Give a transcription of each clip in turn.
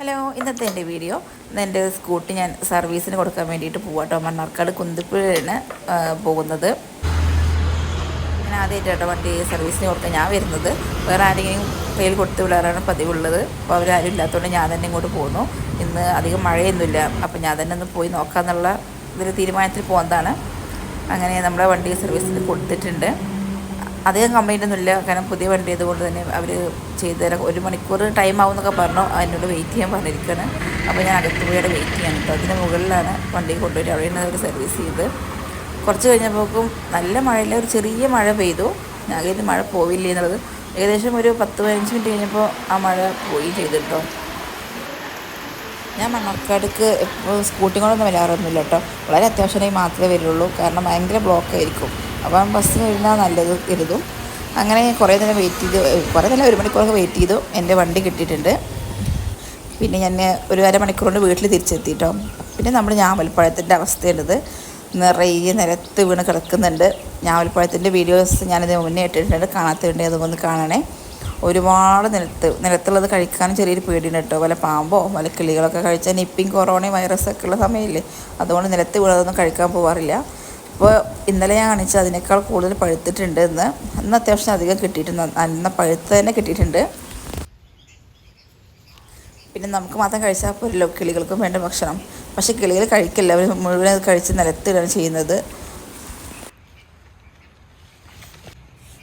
Hello ഇന്നത്തെ എന്റെ video. എന്റെ സ്കൂട്ടി ഞാൻ സർവീസിന് കൊടുക്കാൻ വേണ്ടിയിട്ട് പോവാട്ടോ മണ്ണാർക്കാട് കുന്തിപ്പുഴയാണ് പോകുന്നത്. ഞാൻ ആദ്യമായിട്ടോ വണ്ടി സർവീസിന് കൊടുക്കാൻ ഞാൻ വരുന്നത്. വേറെ ആരെങ്കിലും കയ്യിൽ കൊടുത്ത് വിടാറാണ് പതിവുള്ളത്. അപ്പോൾ അവരാരും ഇല്ലാത്തതുകൊണ്ട് ഞാൻ തന്നെ ഇങ്ങോട്ട് പോകുന്നു. ഇന്ന് അധികം മഴയൊന്നുമില്ല. അപ്പോൾ ഞാൻ തന്നെ ഒന്ന് പോയി നോക്കാമെന്നുള്ള ഇതിൽ തീരുമാനത്തിൽ പോകുന്നതാണ് അങ്ങനെ നമ്മുടെ വണ്ടി സർവീസിന് കൊടുത്തിട്ടുണ്ട്. അധികം കംപ്ലൈന്റ് ഒന്നുമില്ല കാരണം പുതിയ വണ്ടി ആയതുകൊണ്ട് തന്നെ അവർ ചെയ്തു തരാം ഒരു മണിക്കൂർ ടൈം ആവുമെന്നൊക്കെ പറഞ്ഞു. അതിനോട് വെയിറ്റ് ചെയ്യാൻ പറഞ്ഞിരിക്കുകയാണ് അപ്പോൾ ഞാൻ അകത്ത് പോയി വെയിറ്റ് ചെയ്യാൻ കേട്ടോ അതിന് മുകളിലാണ് വണ്ടി കൊണ്ടുപോയി അവിടെ നിന്ന് അവർ സർവീസ് ചെയ്ത്. കുറച്ച് കഴിഞ്ഞപ്പോഴേക്കും നല്ല മഴയില്ല. ഒരു ചെറിയ മഴ പെയ്തു. ഞാൻ കരുതി മഴ പോവില്ലേ എന്നുള്ളത്. ഏകദേശം ഒരു പത്ത് പതിനഞ്ച് മിനിറ്റ് കഴിഞ്ഞപ്പോൾ ആ മഴ പോയി ചെയ്തിട്ടോ ഞാൻ മണ്ണാർക്കാടേക്ക് ഇപ്പോൾ കൊണ്ടൊന്നും വരാറൊന്നുമില്ല കേട്ടോ വളരെ അത്യാവശ്യമായി മാത്രമേ വരുള്ളൂ. കാരണം ഭയങ്കര ബ്ലോക്ക് ആയിരിക്കും. അപ്പം ബസ്സിന് വരുന്നാൽ നല്ലത് കരുതും. അങ്ങനെ കുറേ നേരം വെയിറ്റ് ചെയ്ത് കുറേ നേരം ഒരു മണിക്കൂറൊക്കെ വെയിറ്റ് ചെയ്തു. എന്റെ വണ്ടി കിട്ടിയിട്ടുണ്ട്. പിന്നെ ഞാൻ ഒരു അരമണിക്കൂർ കൊണ്ട് വീട്ടിൽ തിരിച്ചെത്തി തിരിച്ചെത്തിയിട്ടോ പിന്നെ നമ്മൾ ഞാവൽപ്പഴത്തിന്റെ അവസ്ഥയുള്ളത് നിറയെ നിരത്ത് വീണ് കിടക്കുന്നുണ്ട്. ഞാവൽപ്പഴത്തിന്റെ വീഡിയോസ് ഞാനത് മുന്നേ ഇട്ടിട്ടുണ്ട്. കാണാത്തതുണ്ട് അതൊന്ന് കാണണേ. ഒരുപാട് നിലത്ത് നിലത്തുള്ളത് കഴിക്കാനും ചെറിയൊരു പേടിയുണ്ട് കേട്ടോ വല്ല പാമ്പോ വല്ല കിളികളൊക്കെ കഴിച്ചാൽ നിപ്പിങ് കൊറോണയും വൈറസൊക്കെ ഉള്ള സമയമില്ലേ? അതുകൊണ്ട് നിലത്ത് വീണതൊന്നും കഴിക്കാൻ പോകാറില്ല അപ്പോൾ ഇന്നലെ ഞാൻ കാണിച്ച അതിനേക്കാൾ കൂടുതൽ പഴുത്തിട്ടുണ്ട് എന്ന്. അന്ന് അത്യാവശ്യം അധികം കിട്ടിയിട്ടുണ്ട്. നല്ല പഴുത്ത് തന്നെ കിട്ടിയിട്ടുണ്ട്. പിന്നെ നമുക്ക് മാത്രം കഴിച്ചാൽ പോരല്ലോ. കിളികൾക്കും വേണ്ട ഭക്ഷണം. പക്ഷേ കിളികൾ കഴിക്കില്ല. അവർ മുഴുവൻ കഴിച്ച് നിലത്തിടാണ് ചെയ്യുന്നത്.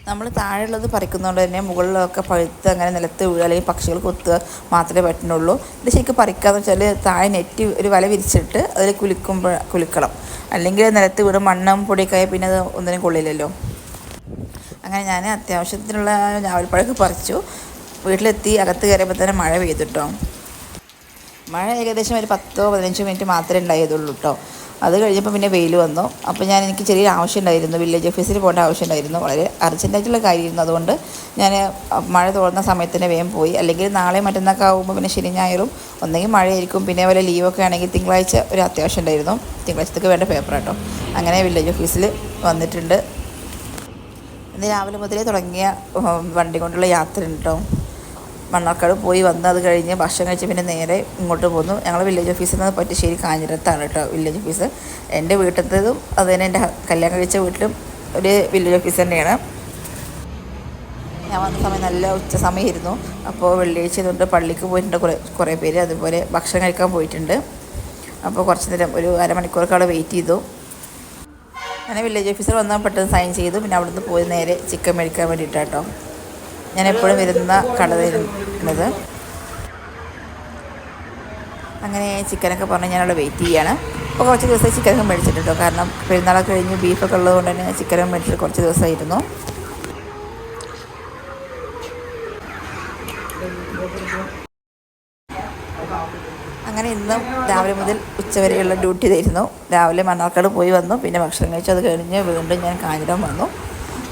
നമ്മൾ താഴെയുള്ളത് പറിക്കുന്നതുകൊണ്ട് തന്നെ മുകളിലൊക്കെ പഴുത്ത് അങ്ങനെ നിലത്ത് വീഴുക അല്ലെങ്കിൽ പക്ഷികൾ കൊത്തുക മാത്രമേ പറ്റുന്നുള്ളൂ. ഇത് ശരിക്കും പറിക്കാന്ന് വെച്ചാൽ താഴെ നെറ്റ് ഒരു വല വിരിച്ചിട്ട് അതിൽ കുലിക്കുമ്പോൾ കുലിക്കണം. അല്ലെങ്കിൽ നിലത്ത് വീടും മണ്ണും പൊടിയൊക്കെ പിന്നെ അത് ഒന്നിനും കൊള്ളില്ലല്ലോ. അങ്ങനെ ഞാൻ അത്യാവശ്യത്തിനുള്ള ഞാവൽപ്പഴമൊക്കെ പറിച്ചു. വീട്ടിലെത്തി അകത്ത് കയറിയപ്പോൾ തന്നെ മഴ പെയ്തു കേട്ടോ മഴ ഏകദേശം ഒരു പത്തോ പതിനഞ്ചോ മിനിറ്റ് മാത്രമേ ഉണ്ടായതുള്ളൂ കേട്ടോ അത് കഴിഞ്ഞപ്പോൾ പിന്നെ വെയിൽ വന്നു. അപ്പോൾ ഞാൻ എനിക്ക് ചെറിയൊരു ആവശ്യം ഉണ്ടായിരുന്നു വില്ലേജ് ഓഫീസിൽ പോകേണ്ട ആവശ്യം ഉണ്ടായിരുന്നു വളരെ അർജന്റായിട്ടുള്ള കാര്യമായിരുന്നു. അതുകൊണ്ട് ഞാൻ മഴ തോന്നുന്ന തന്നെ വേഗം പോയി. അല്ലെങ്കിൽ നാളെ മറ്റന്നൊക്കെ ആകുമ്പോൾ പിന്നെ ശനി ഞായറും ഒന്നെങ്കിൽ മഴയായിരിക്കും. പിന്നെ വല്ല ലീവൊക്കെ ആണെങ്കിൽ തിങ്കളാഴ്ച ഒരു അത്യാവശ്യം ഉണ്ടായിരുന്നു. തിങ്കളാഴ്ചത്തേക്ക് വേണ്ട പേപ്പർ കേട്ടോ അങ്ങനെ വില്ലേജ് ഓഫീസിൽ വന്നിട്ടുണ്ട്. ഇന്ന് രാവിലെ മുതലേ തുടങ്ങിയ വണ്ടി കൊണ്ടുള്ള യാത്ര ഉണ്ട് കേട്ടോ മണ്ണാർക്കാട് പോയി വന്ന് അത് കഴിഞ്ഞ് ഭക്ഷണം കഴിച്ച് പിന്നെ നേരെ ഇങ്ങോട്ട് പോന്നു. ഞങ്ങൾ വില്ലേജ് ഓഫീസിൽ നിന്ന് പറ്റിശ്ശേരി കാഞ്ഞിരത്താണ് കേട്ടോ വില്ലേജ് ഓഫീസ് എന്റെ വീട്ടിലത്തേതും അത് തന്നെ എന്റെ കല്യാണം കഴിച്ച വീട്ടിലും ഒരു വില്ലേജ് ഓഫീസ് തന്നെയാണ്. ഞാൻ വന്ന സമയം നല്ല ഉച്ച സമയമായിരുന്നു. അപ്പോൾ വെള്ളിയാഴ്ച ഇതുകൊണ്ട് പള്ളിക്ക് പോയിട്ടുണ്ട് കുറേ കുറേ പേര്. അതുപോലെ ഭക്ഷണം കഴിക്കാൻ പോയിട്ടുണ്ട്. അപ്പോൾ കുറച്ച് നേരം ഒരു അരമണിക്കൂറൊക്കെ അവിടെ വെയിറ്റ് ചെയ്തു. അങ്ങനെ വില്ലേജ് ഓഫീസർ വന്നാൽ പെട്ടെന്ന് സൈൻ ചെയ്തു. പിന്നെ അവിടുന്ന് പോയി നേരെ ചിക്കൻ മേടിക്കാൻ വേണ്ടിയിട്ടാട്ടോ. ഞാൻ എപ്പോഴും വരുന്ന കടതിരുന്നത് അങ്ങനെ ചിക്കനൊക്കെ പറഞ്ഞ് ഞാനവിടെ വെയിറ്റ് ചെയ്യാണ്. അപ്പോൾ കുറച്ച് ദിവസം ചിക്കനൊക്കെ മേടിച്ചിട്ടുണ്ടോ കാരണം പെരുന്നാളൊക്കെ കഴിഞ്ഞ് ബീഫൊക്കെ ഉള്ളതുകൊണ്ട് തന്നെ ചിക്കനൊക്കെ മേടിച്ചിട്ട് കുറച്ച് ദിവസമായിരുന്നു. അങ്ങനെ ഇന്ന് രാവിലെ മുതൽ ഉച്ചവരെയുള്ള ഡ്യൂട്ടി തരുന്നു രാവിലെ മണ്ണാർക്കാട് പോയി വന്നു. പിന്നെ ഭക്ഷണം കഴിച്ചു. അത് കഴിഞ്ഞ് വീണ്ടും ഞാൻ കാഞ്ഞിരം വന്നു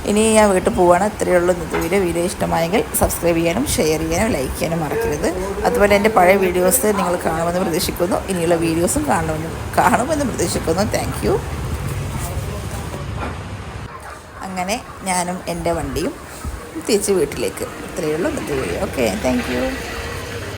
ഇനി ഞാൻ വീട്ടിൽ പോവുകയാണ് ഇത്രയേ ഉള്ളൂ ഇന്നത്തെ വീഡിയോ വീഡിയോ ഇഷ്ടമായെങ്കിൽ സബ്സ്ക്രൈബ് ചെയ്യാനും ഷെയർ ചെയ്യാനും ലൈക്ക് ചെയ്യാനും മറക്കരുത്. അതുപോലെ എന്റെ പഴയ വീഡിയോസ് നിങ്ങൾ കാണുമെന്ന് പ്രതീക്ഷിക്കുന്നു. ഇനിയുള്ള വീഡിയോസും കാണുമെന്ന് കാണുമെന്ന് പ്രതീക്ഷിക്കുന്നു. താങ്ക് അങ്ങനെ ഞാനും എന്റെ വണ്ടിയും തിരിച്ച് വീട്ടിലേക്ക്. ഇത്രയേ ഉള്ളൂ ഇന്നത്തെ വീഡിയോ ഓക്കെ താങ്ക്